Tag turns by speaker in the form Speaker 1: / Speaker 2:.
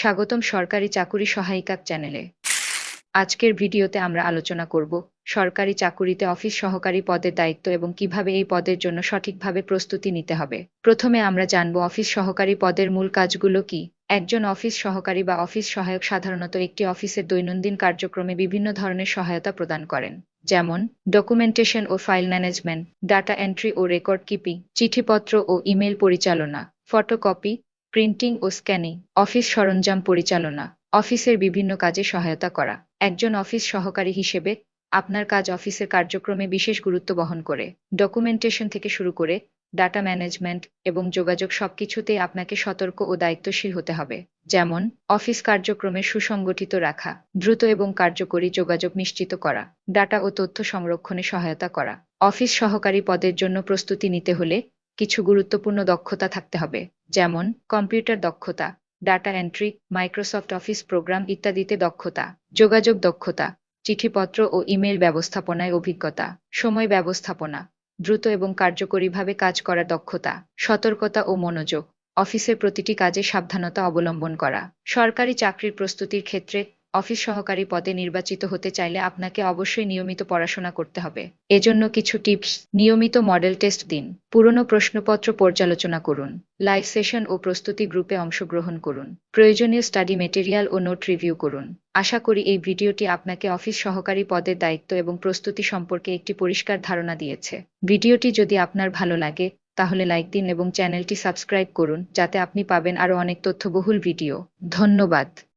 Speaker 1: স্বাগতম সরকারি চাকুরি সহায়িকা চ্যানেলে। আজকের ভিডিওতে আমরা আলোচনা করব, সরকারি চাকুরিতে অফিস সহকারী পদের দায়িত্ব এবং কীভাবে এই পদের জন্য সঠিকভাবে প্রস্তুতি নিতে হবে। প্রথমে আমরা জানব অফিস সহকারী পদের মূল কাজগুলো কি। একজন অফিস সহকারী বা অফিস সহায়ক সাধারণত একটি অফিসের দৈনন্দিন কার্যক্রমে বিভিন্ন ধরনের সহায়তা প্রদান করেন, যেমন ডকুমেন্টেশন ও ফাইল ম্যানেজমেন্ট, ডাটা এন্ট্রি ও রেকর্ড কিপিং, চিঠিপত্র ও ইমেল পরিচালনা, ফটোকপি প্রিন্টিং ও স্ক্যানিং, অফিস সরঞ্জাম পরিচালনা, অফিসের বিভিন্ন কাজে সহায়তা করা। একজন অফিস সহকারী হিসেবে আপনার কাজ অফিসের কার্যক্রমে বিশেষ গুরুত্ব বহন করে। ডকুমেন্টেশন থেকে শুরু করে ডাটা ম্যানেজমেন্ট এবং যোগাযোগ সবকিছুতেই আপনাকে সতর্ক ও দায়িত্বশীল হতে হবে। যেমন, অফিস কার্যক্রমে সুসংগঠিত রাখা, দ্রুত এবং কার্যকরী যোগাযোগ নিশ্চিত করা, ডাটা ও তথ্য সংরক্ষণে সহায়তা করা। অফিস সহকারী পদের জন্য প্রস্তুতি নিতে হলে কিছু গুরুত্বপূর্ণ দক্ষতা থাকতে হবে। যেমন কম্পিউটার দক্ষতা, data entry, Microsoft office program ইত্যাদিতে দক্ষতা, যোগাযোগ দক্ষতা, চিঠিপত্র ও ইমেল ব্যবস্থাপনায় অভিজ্ঞতা, সময় ব্যবস্থাপনা, দ্রুত এবং কার্যকরীভাবে কাজ করার দক্ষতা, সতর্কতা ও মনোযোগ, অফিসের প্রতিটি কাজে সাবধানতা অবলম্বন করা, সরকারি চাকরির প্রস্তুতির ক্ষেত্রে অফিস সহকারী পদে নির্বাচিত হতে চাইলে আপনাকে অবশ্যই নিয়মিত পড়াশোনা করতে হবে। এজন্য কিছু টিপস। নিয়মিত মডেল টেস্ট দিন। পুরনো প্রশ্নপত্র পর্যালোচনা করুন। লাইভ সেশন ও প্রস্তুতি গ্রুপে অংশগ্রহণ করুন। প্রয়োজনীয় স্টাডি মেটেরিয়াল ও নোট রিভিউ করুন। আশা করি এই ভিডিওটি আপনাকে অফিস সহকারী পদের দায়িত্ব এবং প্রস্তুতি সম্পর্কে একটি পরিষ্কার ধারণা দিয়েছে। ভিডিওটি যদি আপনার ভালো লাগে, তাহলে লাইক দিন এবং চ্যানেলটি সাবস্ক্রাইব করুন, যাতে আপনি পাবেন আরও অনেক তথ্যবহুল ভিডিও। ধন্যবাদ।